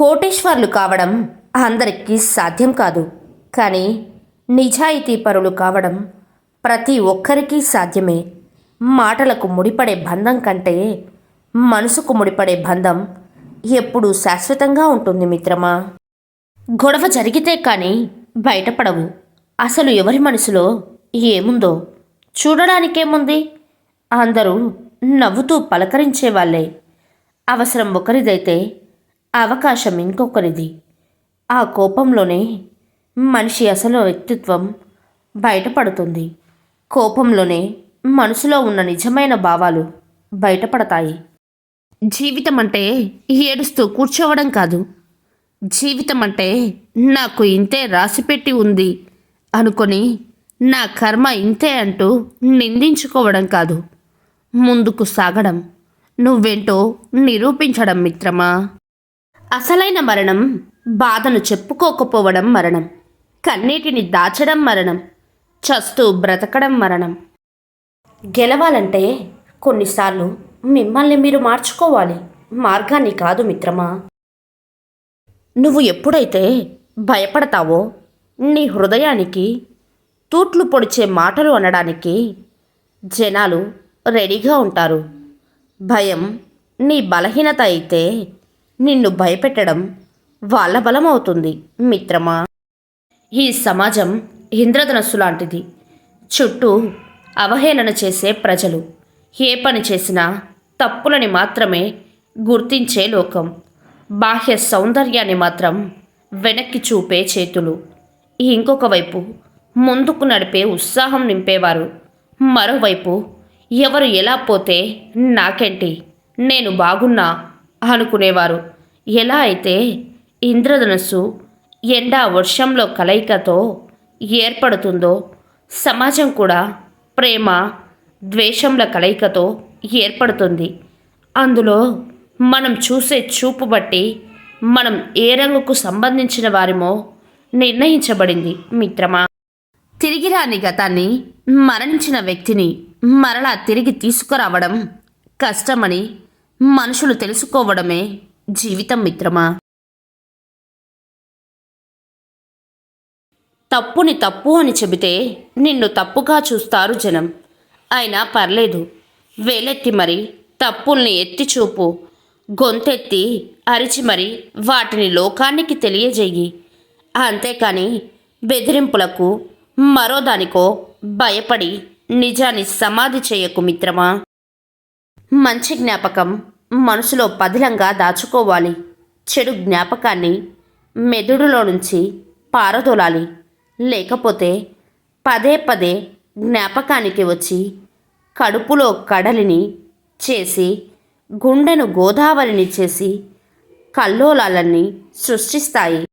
కోటేశ్వర్లు కావడం అందరికీ సాధ్యం కాదు. కానీ నిజాయితీ పరులు కావడం ప్రతి ఒక్కరికి సాధ్యమే. మాటలకు ముడిపడే బంధం కంటే మనసుకు ముడిపడే బంధం ఎప్పుడూ శాశ్వతంగా ఉంటుంది మిత్రమా. గొడవ జరిగితే కానీ బయటపడవు. అసలు ఎవరి మనసులో ఏముందో చూడడానికేముంది? అందరూ నవ్వుతూ పలకరించే వాళ్ళే. అవసరం ఒకరిదైతే అవకాశం ఇంకొకరిది. ఆ కోపంలోనే మనిషి అసలు వ్యక్తిత్వం బయటపడుతుంది. కోపంలోనే మనసులో ఉన్న నిజమైన భావాలు బయటపడతాయి. జీవితం అంటే ఏడుస్తూ కూర్చోవడం కాదు. జీవితం అంటే నాకు ఇంతే రాసిపెట్టి ఉంది అనుకొని నా కర్మ ఇంతే అంటూ నిందించుకోవడం కాదు. ముందుకు సాగడం. నువ్వేంటో నిరూపించడం మిత్రమా? అసలైన మరణం బాధను చెప్పుకోకపోవడం మరణం కన్నీటిని దాచడం మరణం చస్తూ బ్రతకడం మరణం. గెలవాలంటే కొన్నిసార్లు మిమ్మల్ని మీరు మార్చుకోవాలి. మార్గాన్ని కాదు మిత్రమా? నువ్వు ఎప్పుడైతే భయపడతావో నీ హృదయానికి తూట్లు పొడిచే మాటలు అనడానికి జనాలు రెడీగా ఉంటారు. భయం నీ బలహీనత అయితే నిన్ను భయపెట్టడం వాళ్ళ బలం అవుతుంది మిత్రమా? ఈ సమాజం ఇంద్రధనస్సు లాంటిది. చుట్టూ అవహేళన చేసే ప్రజలు ఏ పని చేసినా తప్పులని మాత్రమే గుర్తించే లోకం. బాహ్య సౌందర్యాన్ని మాత్రం వెనక్కి చూపే చేతులు. ఇంకొక వైపు ముందుకు నడిపే ఉత్సాహం నింపేవారు. మరోవైపు ఎవరు ఎలా పోతే నాకేంటి? నేను బాగున్నా అనుకునేవారు. ఎలా అయితే ఇంద్రధనస్సు ఎండా వర్షంలో కలయికతో ఏర్పడుతుందో సమాజం కూడా ప్రేమ ద్వేషంల కలయికతో ఏర్పడుతుంది. అందులో మనం చూసే చూపు బట్టి మనం ఏ రంగుకు సంబంధించిన వారిమో నిర్ణయించబడింది మిత్రమా. తిరిగి రాని గతాన్ని మరణించిన వ్యక్తిని మరలా తిరిగి తీసుకురావడం కష్టమని మనుషులు తెలుసుకోవడమే జీవితం మిత్రమా? తప్పుని తప్పు అని చెబితే నిన్ను తప్పుగా చూస్తారు జనం. అయినా పర్లేదు. వేలెత్తి మరి తప్పుల్ని ఎత్తి చూపు. గొంతెత్తి అరిచి మరి వాటిని లోకానికి తెలియజేయి. అంతేకాని బెదిరింపులకు మరో దానికో భయపడి నిజాన్ని సమాధి చేయకు మిత్రమా? మంచి జ్ఞాపకం మనసులో పదిలంగా దాచుకోవాలి. చెడు జ్ఞాపకాన్ని మెదడులో నుంచి పారదోలాలి. లేకపోతే పదే పదే జ్ఞాపకానికి వచ్చి కడుపులో కడలిని చేసి గుండెను గోదావరిని చేసి కల్లోలాలన్నీ సృష్టిస్తాయి.